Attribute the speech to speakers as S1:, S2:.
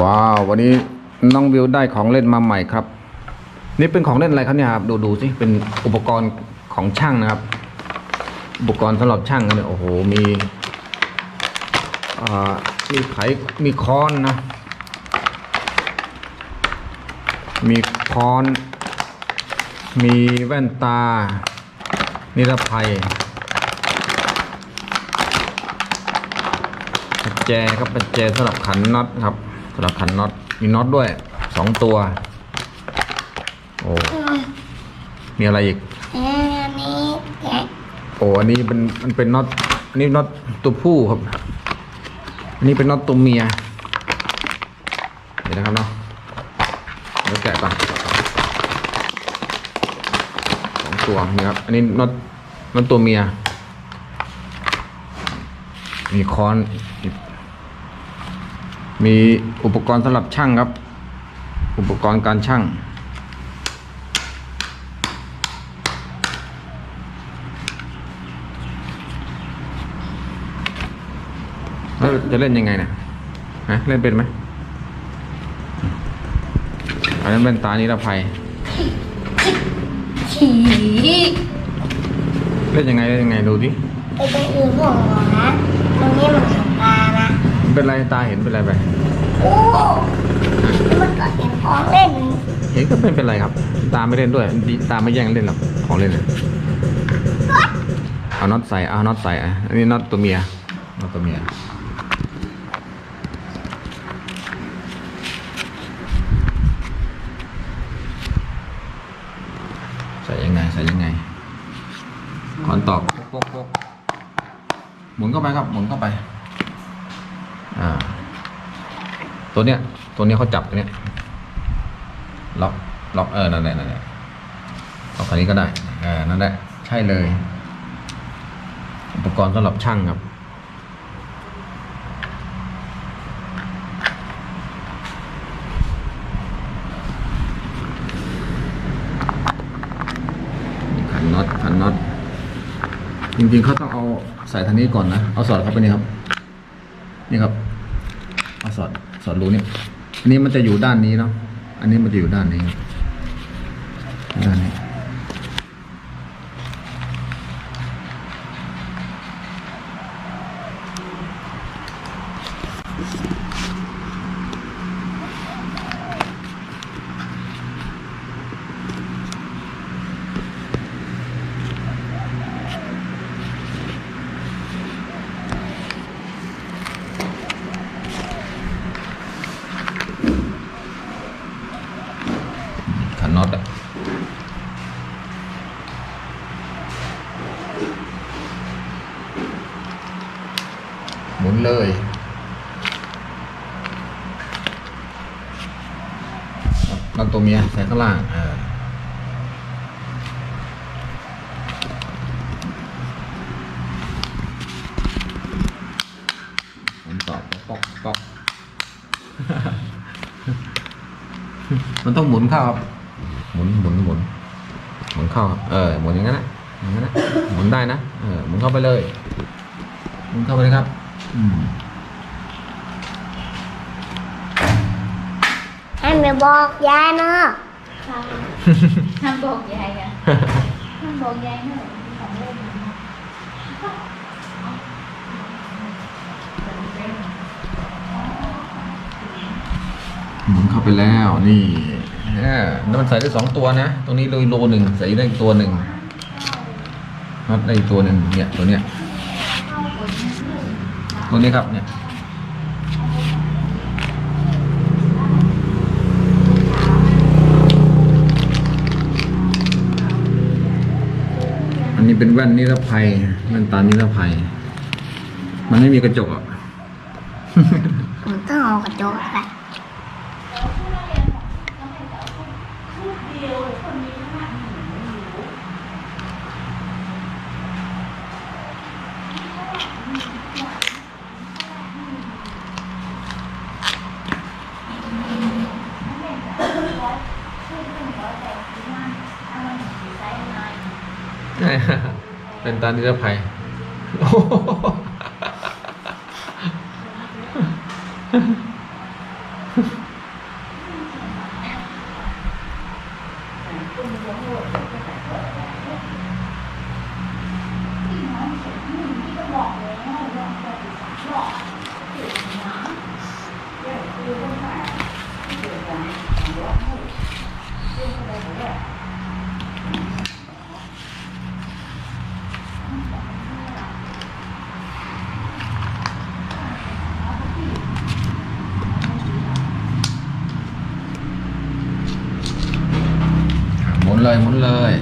S1: ว้าว วันนี้น้องวิวได้ของเล่นมาใหม่ครับ นี่เป็นของเล่นอะไรครับเนี่ยครับดูดูสิเป็นอุปกรณ์ของช่างนะครับ อุปกรณ์สำหรับช่างกันเนี่ยโอ้โหมีมีไขมีค้อนนะ มีค้อน มีแว่นตา นิรภัยปัจแจครับปัจแจสำหรับขันน็อตครับ สำหรับขันน็อตมีน็อตด้วยสองตัว โอ้มีอะไรอีก
S2: อันนี้แกะ
S1: โอ้อันนี้เป็นมันเป็นน็อตอันนี้น็อตตัวผู้ครับ อันนี้เป็นน็อตตัวเมียเดี๋ยวนะครับเนาะเดี๋ยวแกะก่อนสองตัวนี่ครับอันนี้น็อตน็อตตัวเมียมีค้อนอีก มีอุปกรณ์สำหรับช่างครับ อุปกรณ์การช่าง แล้วจะเล่นยังไงเนี่ยฮะเล่นเป็นไหมอันนั้นเป็นตานิรภัย
S2: ฉี
S1: เล่นยังไงเล่นยังไงดูดิ
S2: ไอ้ตรงอื่นของหมอนะ เป็
S1: นไรตาเห็นเป็นไรไป
S2: โอ้แล้วมันก็เห็นของเล่น
S1: เห็นก็เป็นเป็นไรครับ ตาไม่เล่นด้วยดิตาไม่แย่งเล่นหรอกของเล่นน่ะเอาน็อตใส่เอาน็อตใส่อะอันนี้น็อตตัวเมียน็อตตัวเมียใส่ยังไงใส่ยังไงก่อนตอกโป๊กโป๊กหมุนเข้าไปครับหมุนเข้าไป อ่า ตัวเนี้ย ตัวเนี้ยเขาจับเนี้ย ล็อก ล็อกเออ นั่นแหละนั่นแหละล็อกคันนี้ก็ได้ เออ นั่นแหละ ใช่เลย อุปกรณ์สำหรับช่างครับ ขันน็อต ขันน็อต จริงๆเขาต้องเอาใส่ทางนี้ก่อนนะ เอาสอดเข้าไปนี่ครับ นี่ครับเอาสอดสอดรูนี่อันนี้มันจะอยู่ด้านนี้เนาะอันนี้มันจะอยู่ด้านนี้ด้านนี้น็อตอะ หมุนเลยน็อตตัวเมียใส่ข้างล่างอ่ามันต้องหมุนเข้าครับ นหมุนหมุนหมุนเข้าครับเออหมุนอย่างนั้นนะอย่างนั้นนะหมุนได้นะเออหมุนเข้าไปเลยหมุนเข้าไปเลยครับอืม
S2: ให้ไปบอกยายเนาะ
S3: ค่ะห้ามบอกยายอะห้ามบอกยายเนอะของเล่นนะ
S1: หมุนเข้าไปแล้วนี่เออแล้วมันใส่ได้สองตัวนะ ตรงนี้เลยโลหนึ่งใส่ได้อีกตัวหนึ่งน็อตได้อีกตัวหนึ่งเนี่ยตัวเนี้ย ตัวนี้ครับเนี่ยอันนี้เป็นแว่นนิรภัยแว่นตานิรภัย มันไม่มีกระจกอะ
S2: ผมต้องเอากระจก ใช่
S1: เป็นตานิรภัย เลยหมุนเลย